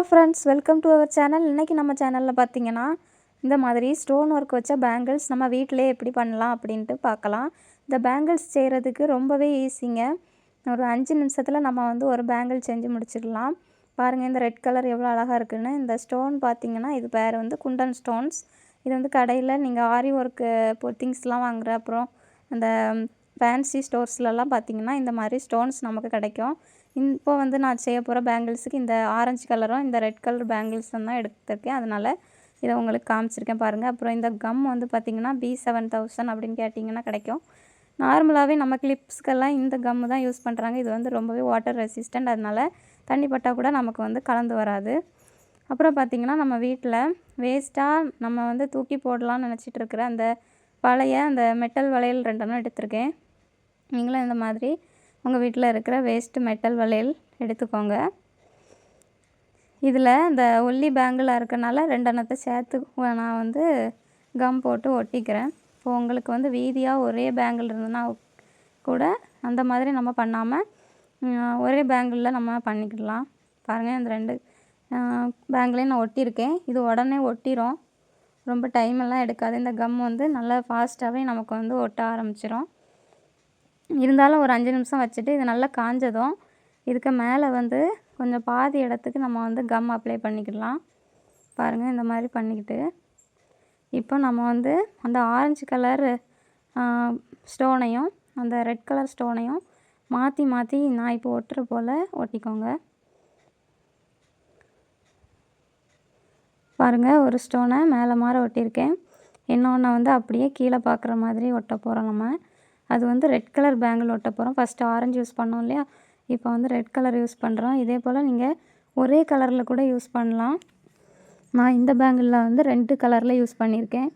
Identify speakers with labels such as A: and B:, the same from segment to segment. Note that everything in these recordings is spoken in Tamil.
A: Hello friends welcome to our channel இன்றைக்கி நம்ம சேனலில் பார்த்தீங்கன்னா இந்த மாதிரி ஸ்டோன் ஒர்க் வச்ச பேங்கிள்ஸ் நம்ம வீட்டிலே எப்படி பண்ணலாம் அப்படின்ட்டு பார்க்கலாம் இந்த பேங்கிள்ஸ் செய்கிறதுக்கு ரொம்பவே ஈஸிங்க ஒரு அஞ்சு நிமிஷத்தில் நம்ம வந்து ஒரு பேங்கிள் செஞ்சு முடிச்சிடலாம். பாருங்கள் இந்த ரெட் கலர் எவ்வளோ அழகாக இருக்குன்னு. இந்த ஸ்டோன் பார்த்தீங்கன்னா இது பேர் வந்து குண்டன் ஸ்டோன்ஸ் இது வந்து கடையில் நீங்கள் ஆரி ஒர்க்கு திங்ஸ்லாம் வாங்குற அப்புறம் அந்த ஃபேன்சி ஸ்டோர்ஸ்லலாம் பார்த்தீங்கன்னா இந்த மாதிரி ஸ்டோன்ஸ் நமக்கு கிடைக்கும். இப்போ வந்து நான் செய்ய போகிற பேங்கிள்ஸுக்கு இந்த ஆரஞ்சு கலரும் இந்த ரெட் கலர் பேங்கிள்ஸும் தான் எடுத்திருக்கேன். அதனால் இதை உங்களுக்கு காமிச்சிருக்கேன் பாருங்கள் அப்புறம் இந்த கம் வந்து பார்த்திங்கன்னா பி செவன் தௌசண்ட் அப்படின்னு கேட்டிங்கன்னா கிடைக்கும். நார்மலாகவே நம்ம கிளிப்ஸ்க்கெல்லாம் இந்த கம்மு தான் யூஸ் பண்ணுறாங்க இது வந்து ரொம்பவே வாட்டர் ரெசிஸ்டண்ட் அதனால் தண்ணி பட்டால் கூட நமக்கு வந்து கலந்து வராது. அப்புறம் பார்த்திங்கன்னா நம்ம வீட்டில் வேஸ்ட்டாக நம்ம வந்து தூக்கி போடலாம்னு நினச்சிட்டு இருக்கிற அந்த பழைய அந்த மெட்டல் வளையல் ரெண்டெண்ணம் எடுத்திருக்கேன். நீங்களும் இந்த மாதிரி உங்கள் வீட்டில் இருக்கிற வேஸ்ட்டு மெட்டல் வளையல் எடுத்துக்கோங்க. இதில் இந்த ஒல்லி பேங்கிளாக இருக்கனால ரெண்டெண்ணத்தை சேர்த்து நான் வந்து கம் போட்டு ஒட்டிக்கிறேன். இப்போ உங்களுக்கு வந்து வீதியாக ஒரே பேங்கிள் இருந்ததுன்னா கூட அந்த மாதிரி நம்ம பண்ணாமல் ஒரே பேங்கிளில் நம்ம பண்ணிக்கிடலாம். பாருங்கள் இந்த ரெண்டு பேங்கிளையும் நான் ஒட்டியிருக்கேன். இது உடனே ஒட்டிடும் ரொம்ப டைம் எல்லாம் எடுக்காது. இந்த கம் வந்து நல்லா ஃபாஸ்ட்டாகவே நமக்கு வந்து ஒட்ட ஆரம்பிச்சிடும் இருந்தாலும் ஒரு அஞ்சு நிமிஷம் வச்சுட்டு இது நல்லா காஞ்சதும் இதுக்கு மேலே வந்து கொஞ்சம் பாதி இடத்துக்கு நம்ம வந்து கம் அப்ளை பண்ணிக்கிடலாம். பாருங்கள் இந்த மாதிரி பண்ணிக்கிட்டு. இப்போ நம்ம வந்து அந்த ஆரஞ்சு கலர் ஸ்டோனையும் அந்த ரெட் கலர் ஸ்டோனையும் மாற்றி மாற்றி நான் இப்போ ஒட்டுற போல் ஒட்டிக்கோங்க. பாருங்கள் ஒரு ஸ்டோனை மேலே மாற ஒட்டியிருக்கேன். இன்னொன்று வந்து அப்படியே கீழே பார்க்குற மாதிரி ஒட்ட போகிறோம் நம்ம. அது வந்து ரெட் கலர் பேங்கிள் ஒட்ட போகிறோம். ஃபஸ்ட்டு ஆரஞ்சு யூஸ் பண்ணோம் இல்லையா? இப்போ வந்து ரெட் கலர் யூஸ் பண்ணுறோம். இதே போல் நீங்கள் ஒரே கலரில் கூட யூஸ் பண்ணலாம். நான் இந்த பேங்கிளில் வந்து ரெண்டு கலரில் யூஸ் பண்ணியிருக்கேன்.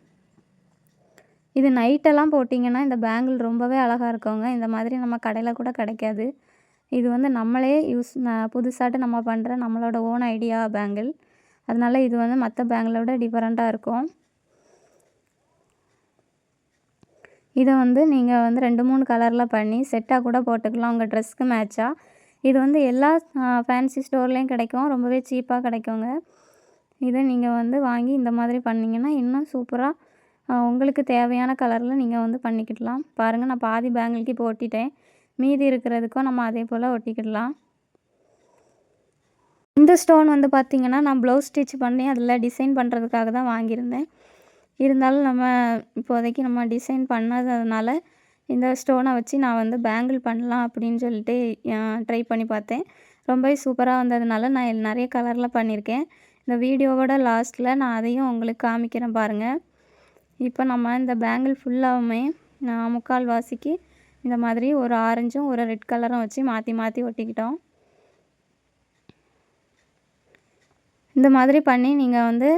A: இது நைட்டெல்லாம் போட்டிங்கன்னா இந்த பேங்கிள் ரொம்பவே அழகாக இருக்குங்க. இந்த மாதிரி நம்ம கடையில் கூட கிடைக்காது. இது வந்து நம்மளே யூஸ் புதுசாட்டு நம்ம பண்ணுற நம்மளோட ஓன் ஐடியா பேங்கிள் அதனால இது வந்து மற்ற பேங்கிளோட டிஃப்ரெண்ட்டாக இருக்கும். இதை வந்து நீங்கள் வந்து ரெண்டு மூணு கலரில் பண்ணி செட்டாக கூட போட்டுக்கலாம். உங்கள் ட்ரெஸ்க்கு மேட்சாக. இது வந்து எல்லா ஃபேன்சி ஸ்டோர்லேயும் கிடைக்கும். ரொம்பவே சீப்பாக கிடைக்குங்க. இதை நீங்கள் வந்து வாங்கி இந்த மாதிரி பண்ணிங்கன்னா இன்னும் சூப்பராக உங்களுக்கு தேவையான கலரில் நீங்கள் வந்து பண்ணிக்கிடலாம். பாருங்கள் நான் பாதி பேங்கிளுக்கு இப்போ ஒட்டிட்டேன். மீதி இருக்கிறதுக்கும் நம்ம அதே போல் ஒட்டிக்கிடலாம். இந்த ஸ்டோன் வந்து பார்த்திங்கன்னா நான் ப்ளவுஸ் ஸ்டிச் பண்ணி அதில் டிசைன் பண்ணுறதுக்காக தான் வாங்கியிருந்தேன். இருந்தாலும் நம்ம இப்போதைக்கு நம்ம டிசைன் பண்ணாததுனால இந்த ஸ்டோனை வச்சு நான் வந்து பேங்கிள் பண்ணலாம் அப்படின்னு சொல்லிட்டு ட்ரை பண்ணி பார்த்தேன். ரொம்பவே சூப்பராக வந்ததுனால நான் நிறைய கலரில் பண்ணியிருக்கேன். இந்த வீடியோவோட லாஸ்ட்டில் நான் அதையும் உங்களுக்கு காமிக்கிறேன் பாருங்கள் இப்போ நம்ம இந்த பேங்கிள் ஃபுல்லாகவுமே முக்கால் வாசிக்கு இந்த மாதிரி ஒரு ஆரஞ்சும் ஒரு ரெட் கலரும் வச்சு மாற்றி மாற்றி ஒட்டிக்கிட்டோம். இந்த மாதிரி பண்ணி நீங்கள் வந்து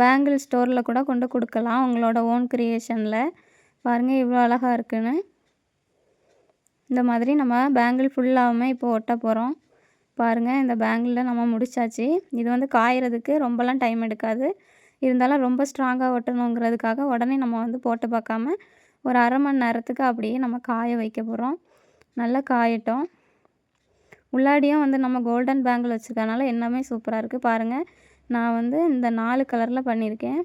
A: பேங்கிள் ஸ்டோரில் கூட கொண்டு கொடுக்கலாம் உங்களோட ஓன் க்ரியேஷனில் பாருங்கள் இவ்வளோ அழகாக இருக்குன்னு. இந்த மாதிரி நம்ம பேங்கிள் ஃபுல்லாகவுமே இப்போ ஒட்ட போகிறோம் பாருங்கள் இந்த பேங்கிளில் நம்ம முடிச்சாச்சு. இது வந்து காயறதுக்கு ரொம்பலாம் டைம் எடுக்காது. இருந்தாலும் ரொம்ப ஸ்ட்ராங்காக ஒட்டணுங்கிறதுக்காக உடனே நம்ம வந்து போட்டு பார்க்காம ஒரு அரை மணி நேரத்துக்கு அப்படியே நம்ம காய வைக்க போகிறோம் நல்லா காயட்டும். உள்ளாடியும் வந்து நம்ம கோல்டன் பேங்கிள் வச்சுருக்கனால எல்லாமே சூப்பராக இருக்குது பாருங்கள் நான் வந்து இந்த நாலு கலரில் பண்ணியிருக்கேன்.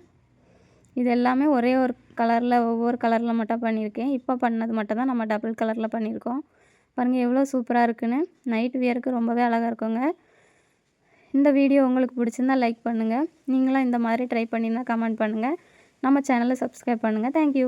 A: இது எல்லாமே ஒரே ஒரு கலரில் ஒவ்வொரு கலரில் மட்டும் பண்ணியிருக்கேன். இப்போ பண்ணது மட்டும் தான் நம்ம டபுள் கலரில் பண்ணியிருக்கோம். பாருங்கள் எவ்வளோ சூப்பராக இருக்குன்னு. நைட் வியருக்கு ரொம்பவே அழகாக இருக்குங்க. இந்த வீடியோ உங்களுக்கு பிடிச்சிருந்தா லைக் பண்ணுங்கள் நீங்களும் இந்த மாதிரி ட்ரை பண்ணியிருந்தால் கமெண்ட் பண்ணுங்கள் நம்ம சேனலை சப்ஸ்கிரைப் பண்ணுங்கள் தேங்க்யூ